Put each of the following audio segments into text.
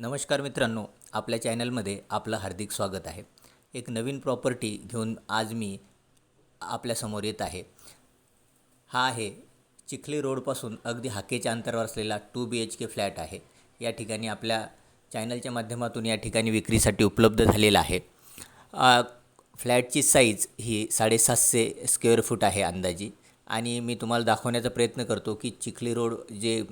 नमस्कार मित्रांनो आपल्या चॅनलमध्ये आपलं हार्दिक स्वागत आहे. एक नवीन प्रॉपर्टी घेऊन आज मी आपल्यासमोर येत आहे. हा आहे चिखली रोडपासून अगदी हाकेच्या अंतरावर असलेला two B H K flat आहे. या ठिकाणी आपल्या चॅनलच्या माध्यमातून या ठिकाणी विक्रीसाठी उपलब्ध झालेला आहे. फ्लॅटची साईज ही साडेसातशे स्क्वेअर फूट आहे अंदाजी. आणि मी तुम्हाला दाखवण्याचा प्रयत्न करतो की चिखली रोड जे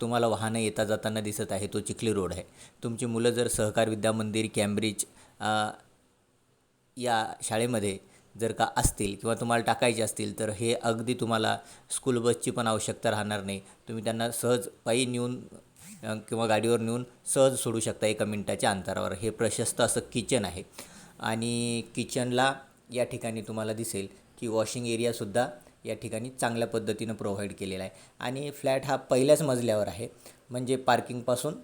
तुम्हाला वाहनं येता जाताना दिसत आहे तो चिखली रोड आहे. तुमची मुलं जर सहकार विद्या मंदिर कॅम्ब्रिज या शाळेमध्ये जर का असतील किंवा तुम्हाला टाकायचे असतील तर हे अगदी तुम्हाला स्कूल बसची पण आवश्यकता राहणार नाही. तुम्ही त्यांना सहज पायी नेऊन किंवा गाडीवर नेऊन सहज सोडू शकता एका मिनटाच्या अंतरावर. हे प्रशस्त असं किचन आहे. आणि किचनला या ठिकाणी तुम्हाला दिसेल की वॉशिंग एरियासुद्धा या ठिकाणी चांगल्या पद्धतीनं प्रोव्हाइड केलेला आहे. आणि फ्लॅट हा पहिल्याच मजल्यावर आहे. म्हणजे पार्किंगपासून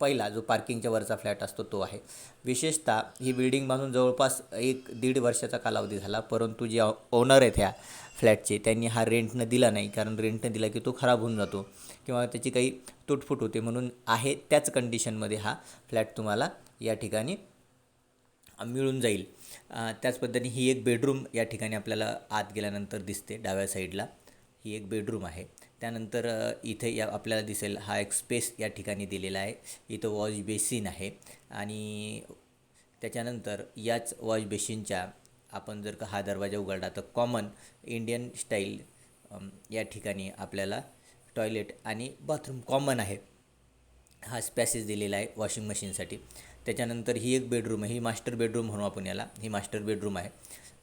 पहिला जो पार्किंगच्या वरचा फ्लॅट असतो तो आहे. विशेषतः ही बिल्डिंग बांधून जवळपास एक दीड वर्षाचा कालावधी झाला. परंतु जे ओनर आहेत ह्या फ्लॅटचे त्यांनी हा रेंटनं दिला नाही. कारण रेंटनं दिला की तो खराब होऊन जातो. किंवा त्याची काही तुटफूट होते. म्हणून आहे त्याच कंडिशनमध्ये हा फ्लॅट तुम्हाला या ठिकाणी मिळून जाईल. त्याच पद्धतीने ही एक बेडरूम या ठिकाणी आपल्याला आत गेल्यानंतर दिसते डाव्या साईडला. ही एक बेडरूम आहे. त्यानंतर इथे या आपल्याला दिसेल हा एक स्पेस या ठिकाणी दिलेला आहे. इथं वॉश बेसिन आहे आणि त्याच्यानंतर याच वॉश बेसिनच्या आपण जर का हा दरवाजा उघडला तर कॉमन इंडियन स्टाईल या ठिकाणी आपल्याला टॉयलेट आणि बाथरूम कॉमन आहे. हा स्पॅसेस दिलेला आहे वॉशिंग मशीनसाठी. त्याच्यानंतर ही एक बेडरूम आहे ही मास्टर बेडरूम म्हणू आपण याला. ही मास्टर बेडरूम आहे.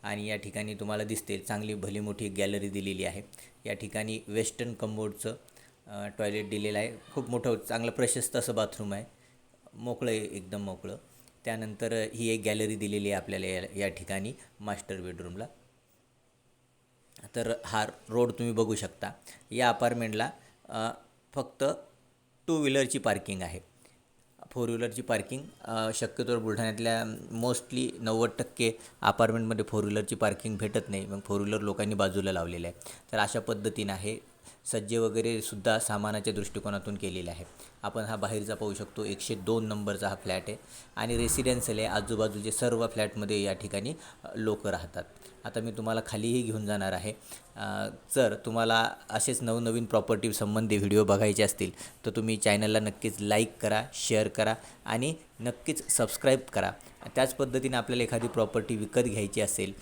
आणि या ठिकाणी तुम्हाला दिसते चांगली भली मोठी गॅलरी दिलेली आहे. या ठिकाणी वेस्टर्न कंबोर्डचं टॉयलेट दिलेलं आहे. खूप मोठं चांगलं प्रशस्त असं बाथरूम आहे. मोकळं आहे एकदम मोकळं. त्यानंतर ही एक गॅलरी दिलेली आहे आपल्याला या या ठिकाणी मास्टर बेडरूमला तर हा रोड तुम्ही बघू शकता. या अपार्टमेंटला फक्त टू व्हीलरची पार्किंग आहे. फोर व्हीलरची पार्किंग शक्यतोवर बुलढाण्यातल्या मोस्टली नव्वद टक्के अपार्टमेंटमध्ये फोर व्हीलरची पार्किंग भेटत नाही. मग फोर व्हीलर लोकांनी बाजूला लावलेलं आहे. तर अशा पद्धतीनं आहे. सज्जे वगैरे सुद्धा सामानाच्या दृष्टिकोनातून केलेले आहे. आपण हा बाहेरचा पाहू शकतो. एकशे दोन नंबरचा हा फ्लॅट आहे. आणि रेसिडेन्शियल आहे. आजूबाजूचे सर्व फ्लॅटमध्ये या ठिकाणी लोक राहतात. आता मी तुम्हाला खालीही घेऊन जाणार आहे. जर तुम्हाला असेच नवनवीन प्रॉपर्टी संबंधी व्हिडिओ बघायचे असतील तर तुम्ही चॅनलला नक्कीच लाईक करा शेअर करा आणि नक्कीच सबस्क्राईब करा. त्याच पद्धतीने आपल्याला एखादी प्रॉपर्टी विकत घ्यायची असेल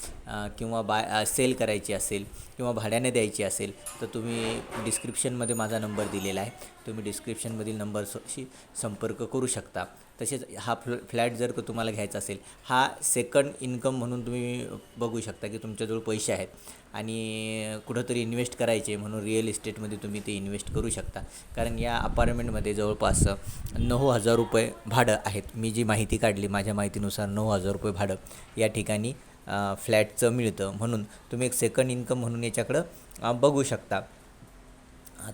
किंवा बाय सेल करायची असेल किंवा भाड्याने द्यायची असेल तर तुम्ही डिस्क्रिप्शनमध्ये माझा नंबर दिलेला आहे. तुम्ही डिस्क्रिप्शनमधील नंबरशी संपर्क करू शकता. तसेच हा फ्ल फ्लॅट जर का तुम्हाला घ्यायचा असेल हा सेकंड इन्कम म्हणून तुम्ही बघू शकता की तुमच्याजवळ पैसे आहेत. आणि कुठंतरी इन्व्हेस्ट करायचे म्हणून रिअल इस्टेटमध्ये तुम्ही ते इन्व्हेस्ट करू शकता. कारण या अपार्टमेंटमध्ये जवळपास नऊ हजार रुपये भाडं आहेत. मी जी माहिती काढली माझ्या माहितीनुसार नऊ हजार रुपये भाडं या ठिकाणी फ्लॅटचं मिळतं. म्हणून तुम्ही एक सेकंड इन्कम म्हणून याच्याकडं बघू शकता.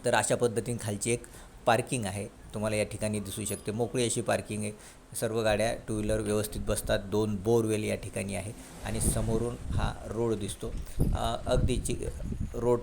तर अशा पद्धतीने खालची एक पार्किंग आहे. तुम्हाला या ठिकाणी दिसू शकते. मोकळी अशी पार्किंग आहे. सर्व गाड्या टू व्हीलर व्यवस्थित बसतात. दोन बोरवेल या ठिकाणी आहे. आणि समोरून हा रोड दिसतो. अगदी चि रोड